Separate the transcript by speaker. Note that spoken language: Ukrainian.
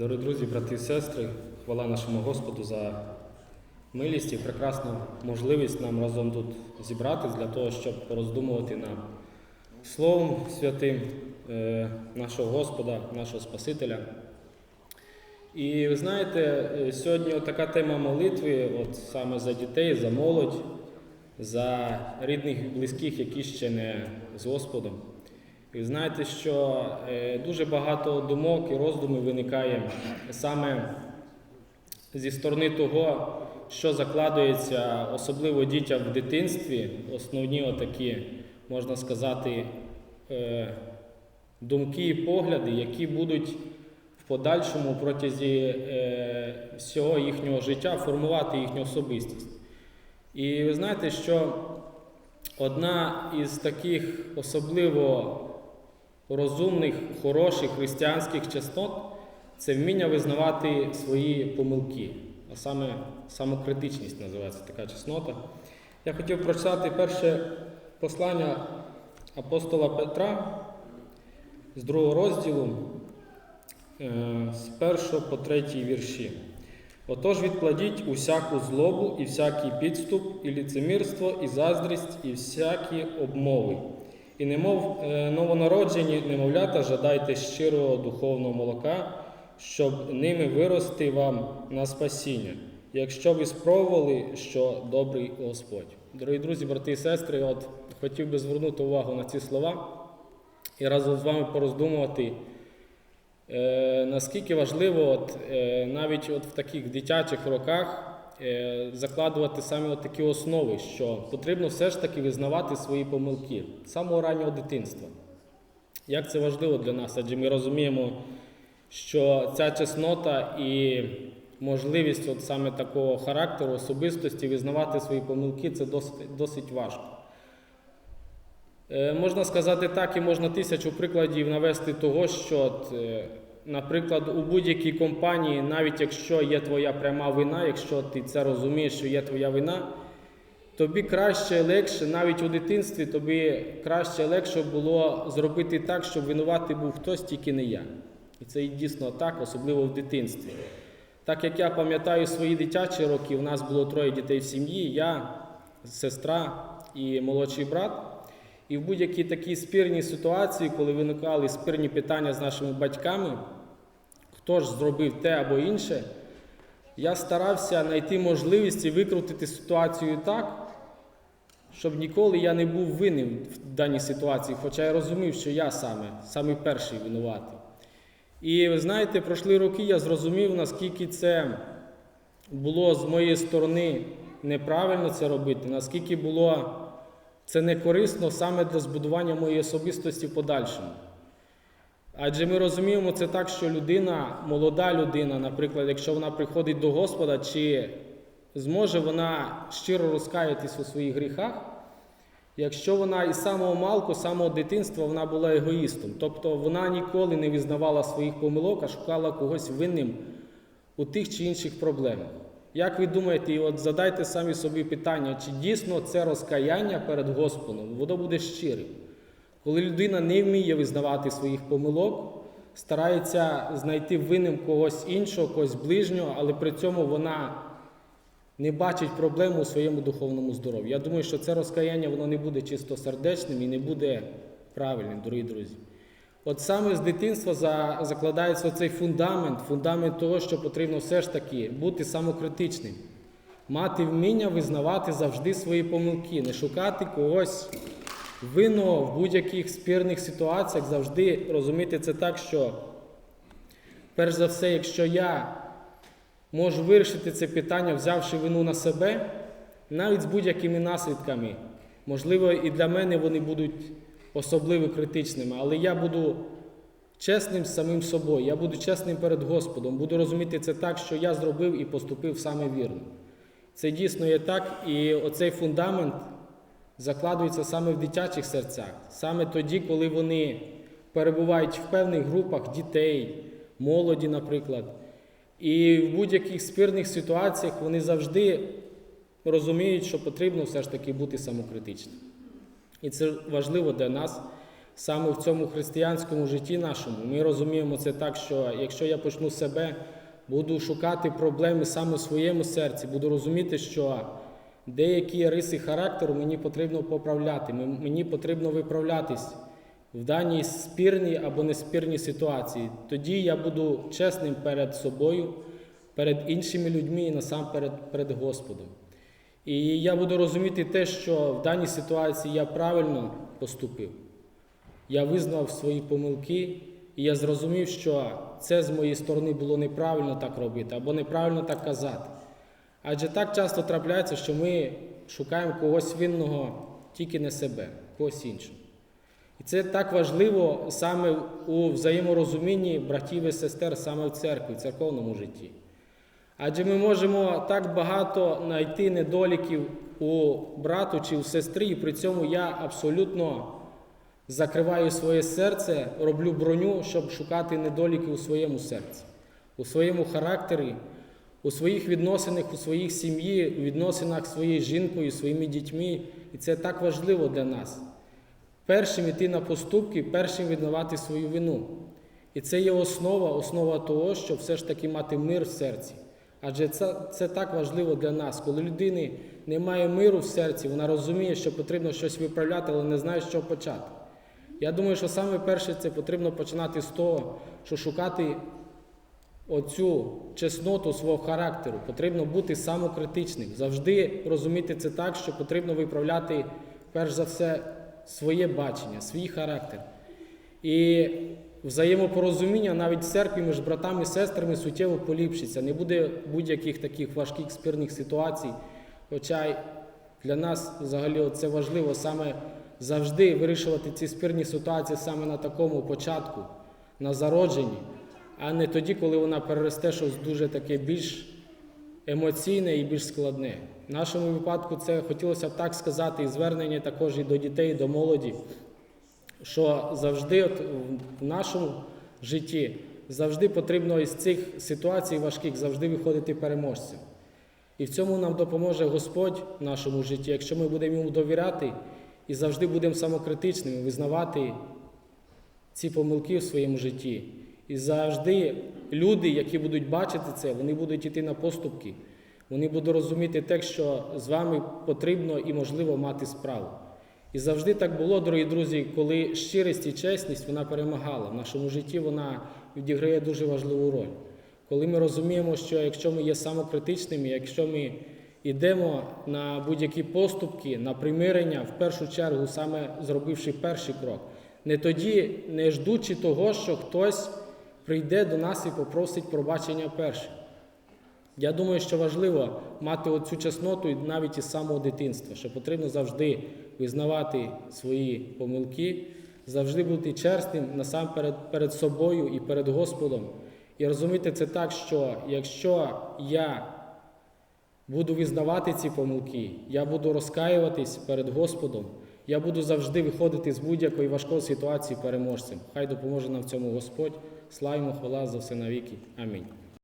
Speaker 1: Дорогі друзі, брати і сестри, хвала нашому Господу за милість і прекрасну можливість нам разом тут зібратись для того, щоб пороздумувати над Словом Святим е, нашого Господа, нашого Спасителя. І ви знаєте, е, сьогодні така тема молитви, от саме за дітей, за молодь, за рідних і близьких, які ще не з Господом. І знаєте, що е, дуже багато думок і роздумів виникає саме зі сторони того, що закладується особливо дітям в дитинстві, основні отакі, можна сказати, е, думки і погляди, які будуть в подальшому протязі е, всього їхнього життя формувати їхню особистість. І ви знаєте, що одна із таких особливо розумних, хороших християнських чеснот це вміння визнавати свої помилки, а саме самокритичність називається така чеснота. Я хотів прочитати перше послання апостола Петра з другого розділу, е, з першого по третій вірші. Отож відкладіть усяку злобу і всякий підступ, і ліцемірство, і заздрість, і всякі обмови. І немов е, новонароджені немовлята, жадайте щирого духовного молока, щоб ними вирости вам на спасіння, якщо ви спробували, що добрий Господь. Дорогі друзі, брати і сестри, от хотів би звернути увагу на ці слова і разом з вами пороздумувати. Е, наскільки важливо от, е, навіть от в таких дитячих роках закладувати саме такі основи, що потрібно все ж таки визнавати свої помилки з самого раннього дитинства. Як це важливо для нас? Адже ми розуміємо, що ця чеснота і можливість от саме такого характеру, особистості визнавати свої помилки це досить, досить важко. Е, Можна сказати так, і можна тисячу прикладів навести того, що, е, наприклад, у будь-якій компанії, навіть якщо є твоя пряма вина, якщо ти це розумієш, що є твоя вина, тобі краще легше, навіть у дитинстві, тобі краще легше було зробити так, щоб винуватий був хтось, тільки не я. І це і дійсно так, особливо в дитинстві. Так як я пам'ятаю свої дитячі роки, у нас було троє дітей в сім'ї, я, сестра і молодший брат. І в будь-якій такій спірній ситуації, коли виникали спірні питання з нашими батьками, хто ж зробив те або інше, я старався знайти можливість і викрутити ситуацію так, щоб ніколи я не був винним в даній ситуації, хоча я розумів, що я саме, саме перший винуватий. І ви знаєте, пройшли роки, я зрозумів, наскільки це було з моєї сторони неправильно це робити, наскільки було це не корисно саме для збудування моєї особистості в подальшому. Адже ми розуміємо це так, що людина, молода людина, наприклад, якщо вона приходить до Господа, чи зможе вона щиро розкаятись у своїх гріхах, якщо вона із самого малку, самого дитинства вона була егоїстом, тобто вона ніколи не визнавала своїх помилок, а шукала когось винним у тих чи інших проблемах. Як ви думаєте, і от задайте самі собі питання, чи дійсно це розкаяння перед Господом, воно буде щирим? Коли людина не вміє визнавати своїх помилок, старається знайти винним когось іншого, когось ближнього, але при цьому вона не бачить проблему у своєму духовному здоров'ю. Я думаю, що це розкаяння воно не буде чистосердечним і не буде правильним, дорогі друзі. От саме з дитинства закладається цей фундамент, фундамент того, що потрібно все ж таки бути самокритичним, мати вміння визнавати завжди свої помилки, не шукати когось винного в будь-яких спірних ситуаціях, завжди розуміти це так, що, перш за все, якщо я можу вирішити це питання, взявши вину на себе, навіть з будь-якими наслідками, можливо, і для мене вони будуть особливо критичними, але я буду чесним з самим собою, я буду чесним перед Господом, буду розуміти це так, що я зробив і поступив саме вірно. Це дійсно є так, і оцей фундамент закладується саме в дитячих серцях, саме тоді, коли вони перебувають в певних групах дітей, молоді, наприклад. І в будь-яких спірних ситуаціях вони завжди розуміють, що потрібно все ж таки бути самокритичним. І це важливо для нас саме в цьому християнському житті нашому. Ми розуміємо це так, що якщо я почну себе, буду шукати проблеми саме в своєму серці, буду розуміти, що деякі риси характеру мені потрібно поправляти, мені потрібно виправлятись в даній спірній або неспірній ситуації. Тоді я буду чесним перед собою, перед іншими людьми і насамперед перед Господом. І я буду розуміти те, що в даній ситуації я правильно поступив. Я визнав свої помилки, і я зрозумів, що це з моєї сторони було неправильно так робити або неправильно так казати. Адже так часто трапляється, що ми шукаємо когось винного тільки не себе, когось іншого. І це так важливо саме у взаєморозумінні братів і сестер, саме в церкві, в церковному житті. Адже ми можемо так багато знайти недоліків у брату чи у сестрі, і при цьому я абсолютно закриваю своє серце, роблю броню, щоб шукати недоліки у своєму серці, у своєму характері, у своїх відносинах, у своїх сім'ї, у відносинах зі своєю жінкою, своїми дітьми. І це так важливо для нас. Першим іти на поступки, першим визнавати свою вину. І це є основа, основа того, щоб все ж таки мати мир в серці. Адже це, це так важливо для нас. Коли людини немає миру в серці, вона розуміє, що потрібно щось виправляти, але не знає, з чого почати. Я думаю, що саме перше це потрібно починати з того, що шукати оцю чесноту свого характеру. Потрібно бути самокритичним. Завжди розуміти це так, що потрібно виправляти перш за все своє бачення, свій характер. І взаємопорозуміння навіть в церкві між братами і сестрами суттєво поліпшиться. Не буде будь-яких таких важких спірних ситуацій. Хоча для нас взагалі це важливо саме завжди вирішувати ці спірні ситуації саме на такому початку, на зародженні, а не тоді, коли вона переросте щось дуже таке більш емоційне і більш складне. В нашому випадку це хотілося б так сказати, і звернення також і до дітей, і до молоді, що завжди от в нашому житті завжди потрібно із цих ситуацій важких завжди виходити переможцем. І в цьому нам допоможе Господь в нашому житті, якщо ми будемо йому довіряти і завжди будемо самокритичними, визнавати ці помилки в своєму житті. І завжди люди, які будуть бачити це, вони будуть йти на поступки. Вони будуть розуміти те, що з вами потрібно і можливо мати справу. І завжди так було, дорогі друзі, коли щирість і чесність вона перемагала. В нашому житті вона відіграє дуже важливу роль. Коли ми розуміємо, що якщо ми є самокритичними, якщо ми йдемо на будь-які поступки, на примирення, в першу чергу, саме зробивши перший крок, не тоді, не ждучи того, що хтось прийде до нас і попросить пробачення першим. Я думаю, що важливо мати оцю чесноту навіть із самого дитинства, що потрібно завжди визнавати свої помилки, завжди бути чесним насамперед перед собою і перед Господом. І розуміти це так, що якщо я буду визнавати ці помилки, я буду розкаюватись перед Господом, я буду завжди виходити з будь-якої важкої ситуації переможцем. Хай допоможе нам в цьому Господь. Славимо, хвала за все навіки. Амінь.